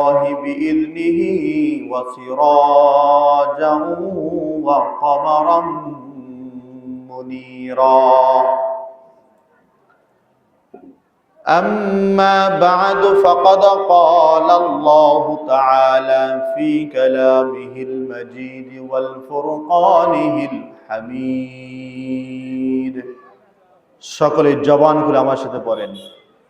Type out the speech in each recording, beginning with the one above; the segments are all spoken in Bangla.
الله بإذنه وسراجا وقمرا منيرا أما بعد فقد قال الله تعالى في كلامه المجيد والفرقانه الحميد সকলের জবানগুলো আমার সাথে পড়েন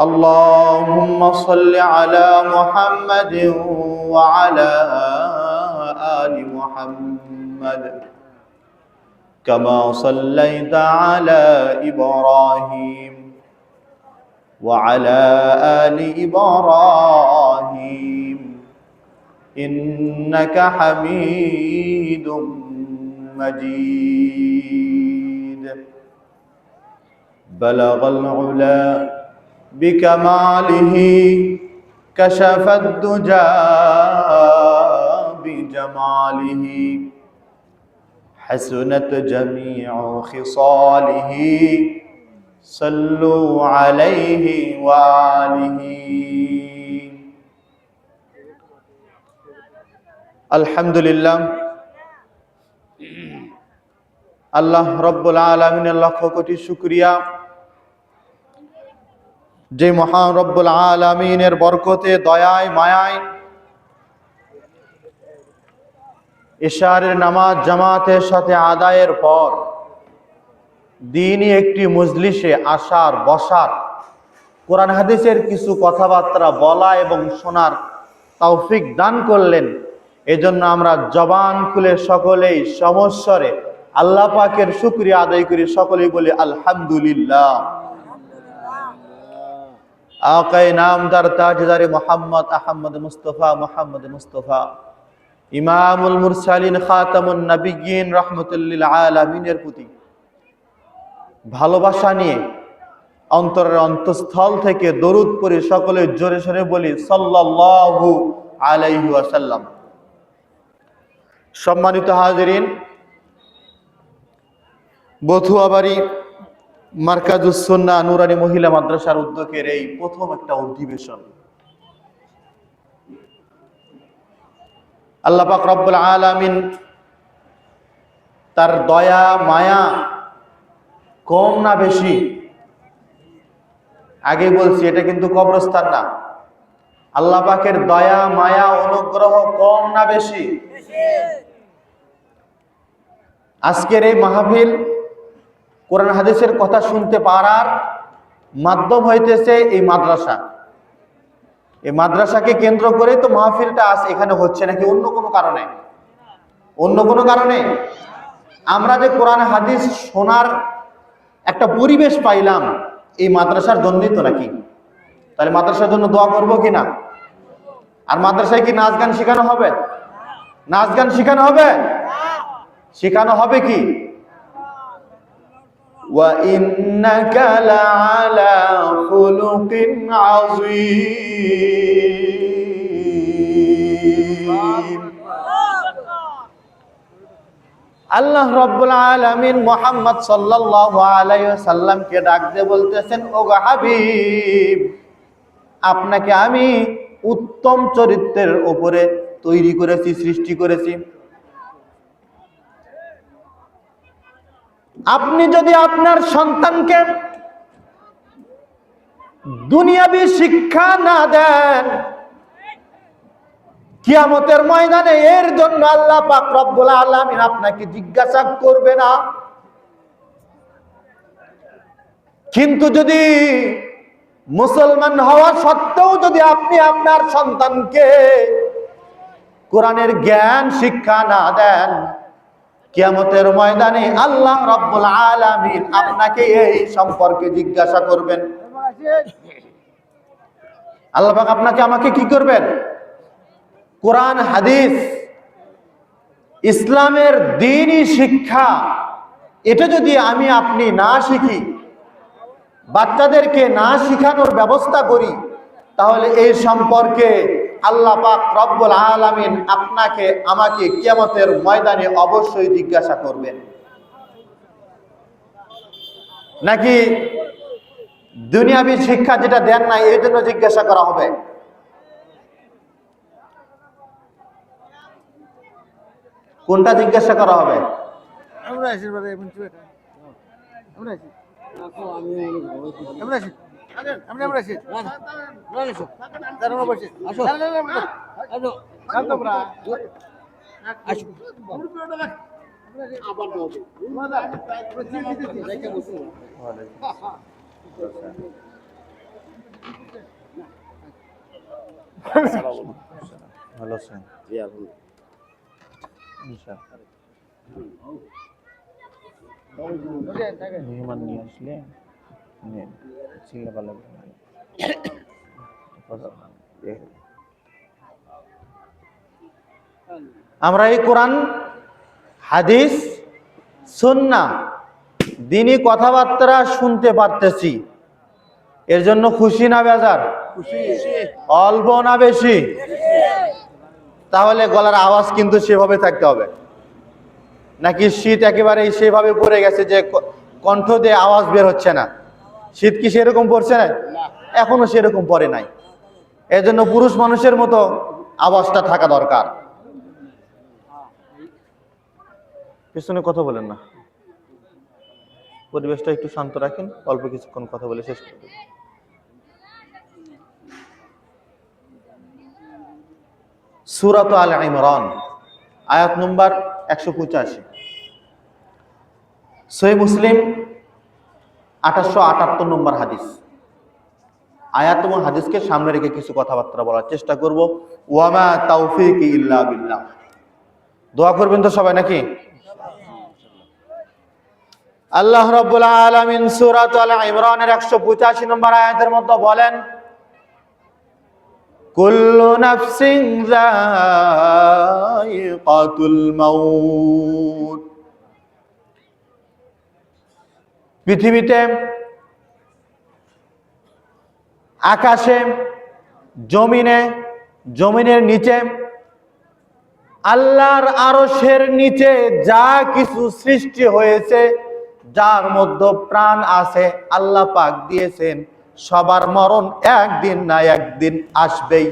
اللهم صل على محمد وعلى آل محمد. كما صليت على إبراهيم وعلى آل إبراهيم. إنك حميد مجيد. بلغ العلا بكماله كشف الدجى بجماله حسنت جميع خصاله صلوا عليه وآله الحمد لله আল্লাহ রব্বুল আলমিনের লক্ষ কোটি শুক্রিয়া যে মহান রব্বুল আলমিনের বরকতে, দয়ায়, মায়ায় ইশারের নামাজ, জামাতের সাথে আদায়ের পর দিনই একটি মজলিসে আসার, বসার, কোরআন হাদিসের কিছু কথাবার্তা বলা এবং শোনার তৌফিক দান করলেন। এজন্য আমরা জবান খুলে সকলেই সমস্বরে আল্লাহ পাকের শুক্রিয়া আদায় করি। সকলেই বলি, আলহামদুলিল্লাহ। আকাই নামদার তাজদারে মোহাম্মদ আহমদ মুস্তফা, মোহাম্মদ মুস্তফা। ইমামুল মুরসালিন খাতামুন নবিয়িন রহমতুল্লিল আলামিনের প্রতি ভালোবাসা নিয়ে অন্তরের অন্তঃস্থল থেকে দরুদ পড়ি সকলে জোরে সোরে বলি, সাল্লাল্লাহু আলাইহি ওয়াসাল্লাম। সম্মানিত হাজিরিন, বথুয়াবাড়ি মার্কাজুসন্না নুরানি মহিলা মাদ্রাসার উদ্যোগের এই প্রথম একটা অধিবেশন। আল্লাহ পাক রব্বুল আলামিন তার দয়া, মায়া কম না বেশি? আগে বলছি, এটা কিন্তু কবরস্থান না। আল্লাহ পাকের দয়া, মায়া, অনুগ্রহ কম না বেশি? আজকের এই মাহফিল কোরআন হাদিসের কথা শুনতে পারার মাধ্যম হইতেছে এই মাদ্রাসা। এই মাদ্রাসাকে কেন্দ্র করে তো মাহফিলটা আজ এখানে হচ্ছে নাকি অন্য কোনো কারণে? অন্য কোনো কারণে? আমরা যে কোরআন হাদিস শোনার একটা পরিবেশ পাইলাম, এই মাদ্রাসার জন্যই তো নাকি? তাহলে মাদ্রাসার জন্য দোয়া করব কি না? আর মাদ্রাসায় কি নাচ গান শেখানো হবে? নাচ গান শেখানো হবে? শেখানো হবে কি? وإنك لعلى خلق عظيم আল্লাহ রব্বুল আলামিন মোহাম্মদ সাল্লাল্লাহু আলাইহি সাল্লামকে ডাক দিয়ে বলতেছেন ও গো হাবিব আপনাকে আমি উত্তম চরিত্রের উপরে তৈরি করেছি সৃষ্টি করেছি আপনি যদি আপনার সন্তানকে দুনিয়াবি শিক্ষা না দেন, কিয়ামতের ময়দানে এর জন্য আল্লাহ পাক রব্বুল আলামিন আপনাকে জিজ্ঞাসা করবে না। কিন্তু যদি মুসলমান হওয়া সত্ত্বেও যদি আপনি আপনার সন্তানকে কোরআনের জ্ঞান, শিক্ষা না দেন কিয়ামতের ময়দানে আল্লাহ রব্বুল আলামিন আপনাকে এই সম্পর্কে জিজ্ঞাসা করবেন। আল্লাহ পাক আপনাকে আমাকে কি করবেন? কোরআন, হাদিস, ইসলামের দিনই শিক্ষা। এটা যদি আমি আপনি না শিখি, বাচ্চাদেরকে না শিখানোর ব্যবস্থা করি, তাহলে এই সম্পর্কে আল্লাহ পাক রব্বুল আলামিন আপনাকে, আমাকে কিয়ামতের ময়দানে অবশ্যই জিজ্ঞাসা করবেন। নাকি দুনিয়াবি শিক্ষা যেটা দেন নাই, এই জন্য জিজ্ঞাসা করা হবে? কোনটা জিজ্ঞাসা করা হবে? আমরা বেটা আমরা আছি আমরা আছি আমরা আমরা আছি দাঁড়া আমরা বসে। আসো। আসো আসো। আবার দাও দেখে বসো ভালো স্যার মেহমান নিয়ে আসলে ভালো আমরা এই কোরআন হাদিস সুন্না দিনই কথাবার্তা শুনতে পারতেছি। এর জন্য খুশি না বেজার? অল্প না বেশি? তাহলে গলার আওয়াজ কিন্তু সেভাবে থাকতে হবে। নাকি শীত একেবারে সেভাবে পড়ে গেছে যে ক- কণ্ঠ দিয়ে আওয়াজ বের হচ্ছে না? শীত কি সেরকম পড়ছে না। এখনও সেরকম পড়ে নাই। এজন্য পুরুষ মানুষের মতো আওয়াজটা থাকা দরকার। পিছনে কথা বলেন না। পরিবেশটা একটু শান্ত রাখেন অল্প কিছুক্ষণ কথা বলে শেষ করে দেব। সুরাত আল ইমরান আয়াত নম্বর একশো পঁচাশি। সই মুসলিম আঠাশশো আটাত্তর নম্বর হাদিস। আয়াত এবং হাদিসকে সামনে রেখে কিছু কথাবার্তা বলার চেষ্টা করব। ওয়ামা তাওফিক ইল্লা বিল্লাহ। দোয়া করবেন তো সবাই নাকি? আল্লাহ রাব্বুল আলামিন সূরাত আল ইমরানের 185 নম্বর আয়াতের মধ্যে বলেন, কুল্লু নাফসিন যায়িকাতুল মাউত। পৃথিবীতে, আকাশে, জমিনে, জমিনের নিচে, আল্লাহর আরশের নিচে যা কিছু সৃষ্টি হয়েছে, যার মধ্যে প্রাণ আছে, আল্লাহ পাক দিয়েছেন। সবার মরণ একদিন না একদিন আসবেই।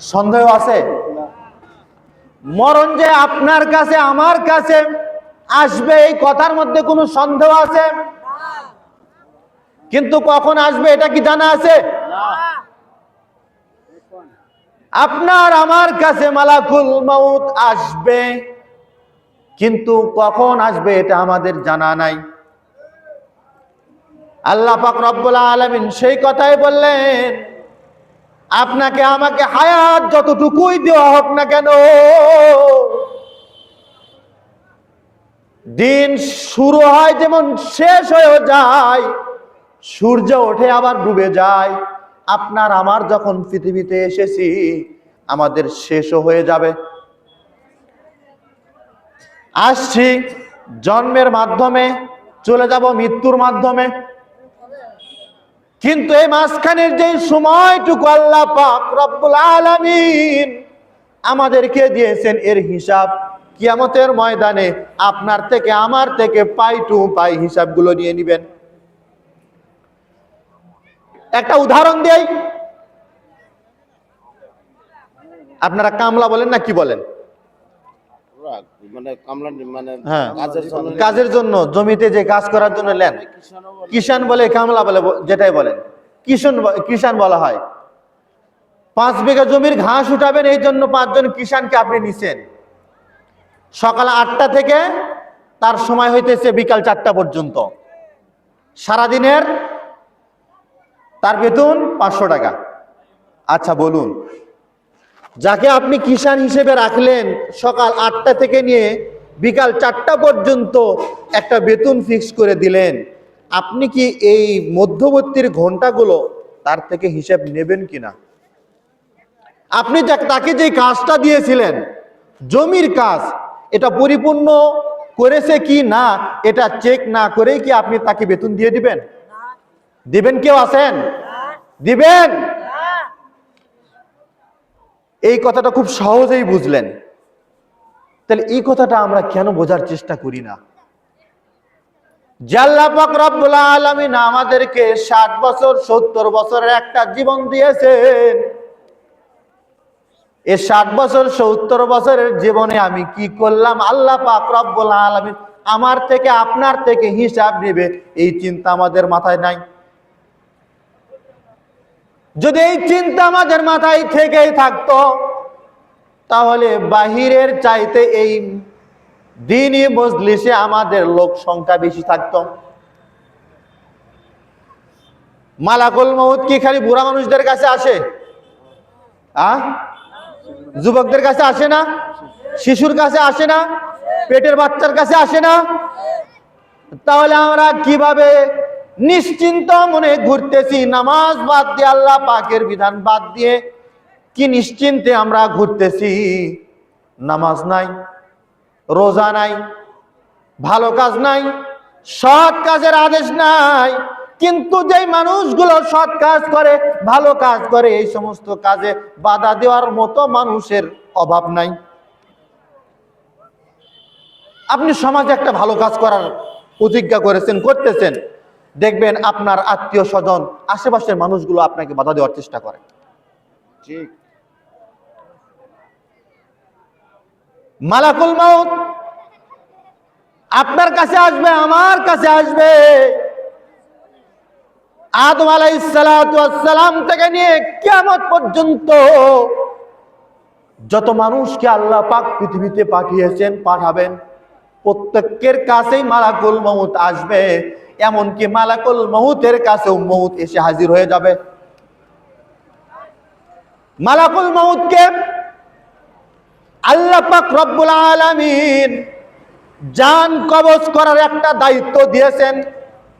সন্দেহ আছে? মরণ যে আপনার কাছে, আমার কাছে আসবে এই কথার মধ্যে কোনো সন্দেহ আছে? কিন্তু কখন আসবে এটা কি জানা আছে? আপনার আমার কাছে মালাকুল মাউত আসবে। কিন্তু কখন আসবে এটা আমাদের জানা নাই। আল্লাহ পাক রব্বুল আলামিন সেই কথাই বললেন, আপনাকে আমাকে হায়াত যতটুকুই দেওয়া হোক না কেন দিন শুরু হয় যেমন শেষ হয়ে যায়, সূর্য ওঠে আবার ডুবে যায়। আপনার আমার যখন পৃথিবীতে এসেছি, আমাদের শেষও হয়ে যাবে। আসছি জন্মের মাধ্যমে, চলে যাব মৃত্যুর মাধ্যমে। কিন্তু এই মাঝখানের যে সময়টুকু আল্লাহ পাক রব্বুল আলামিন আমাদেরকে দিয়েছেন, এর হিসাব কিয়ামতের ময়দানে আপনার থেকে আমার থেকে পাই টু পাই হিসাবগুলো নিয়ে নেবেন। একটা উদাহরণ দেই। আপনারা কামলা বলেন না কি বলেন? মানে মানে হ্যাঁ। কাজের জন্য জমিতে যে কাজ করার জন্য নেন। কিষান বলে। কামলা বলে যেটাই বলেন। কিষণ কিষান বলা হয়। পাঁচ বিঘা জমির ঘাস উঠাবেন এই জন্য পাঁচজন কিষানকে আপনি নিছেন। সকাল আটটা থেকে তার সময় হইতেছে বিকাল চারটা পর্যন্ত। সারাদিনের তার বেতন পাঁচশো টাকা। আচ্ছা বলুন। যাকে আপনি কিষান হিসেবে রাখলেন, সকাল আটটা থেকে নিয়ে বিকাল চারটা পর্যন্ত একটা বেতন ফিক্স করে দিলেন, আপনি কি এই মধ্যবর্তীর ঘন্টাগুলো তার থেকে হিসেব নেবেন কিনা? আপনি তাকে যে কাজটা দিয়েছিলেন, জমির কাজ এটা পরিপূর্ণ করেছে কি না, এটা চেক না করেই কি আপনি তাকে বেতন দিয়ে দিবেন? দিবেন কেউ আছেন? দিবেন? এই কথাটা খুব সহজেই বুঝলেন। তাহলে এই কথাটা আমরা কেন বোঝার চেষ্টা করি না? জাল্লাপাক রব্বুল আলমিন আমাদেরকে ষাট বছর, সত্তর বছরের একটা জীবন দিয়েছেন। এই ষাট বছর, সত্তর বছরের জীবনে আমি কি করলাম? আল্লাহ পাক রব্বুল আমার থেকে, আপনার থেকে হিসাব নেবে। এই চিন্তা আমাদের মাথায় নাই। যদি এই চিন্তা আমাদের মাথায় থেকেই থাকতো, তাহলে বাহিরের চাইতে এই দিনই মজলিসে আমাদের লোক সংখ্যা বেশি থাকতো। মালাকুল মহুদ কি খালি বুড়া মানুষদের কাছে আসে? আ? যুবকদের কাছে আসে না, শিশুর কাছে আসে না, পেটের বাচ্চার কাছে আসে না। তাহলে আমরা কীভাবে নিশ্চিন্ত মনে ঘুরতেছি? নামাজ বাদ দিয়ে আল্লাহ পাকের বিধান বাদ দিয়ে কি নিশ্চিন্তে আমরা ঘুরতেছি? নামাজ নাই, রোজা নাই, ভালো কাজ নাই, সৎ কাজের আদেশ নাই কিন্তু যেই মানুষগুলো সৎ কাজ করে ভালো কাজ করে এই সমস্ত কাজে বাধা দেওয়ার মতো মানুষের অভাব নাই। আপনি সমাজে একটা ভালো কাজ করার প্রতিজ্ঞা করেছেন করতেছেন। দেখবেন আপনার আত্মীয় স্বজন আশেপাশের মানুষগুলো আপনাকে বাধা দেওয়ার চেষ্টা করে। ঠিক। মালাকুল মাউত আপনার কাছে আসবে আমার কাছে আসবে। আদম আলাইসালাম থেকে নিয়ে কেমন পর্যন্ত যত মানুষকে আল্লাহ পাক পৃথিবীতে পাঠিয়েছেন, পাঠাবেন, প্রত্যেকের কাছেই মালাকুল মৌত আসবে। এমনকি মালাকুল মৌতের কাছেও মৌত এসে হাজির হয়ে যাবে। মালাকুল মৌতকে আল্লাহ পাক রব্বুল আলামিন জান কবজ করার একটা দায়িত্ব দিয়েছেন।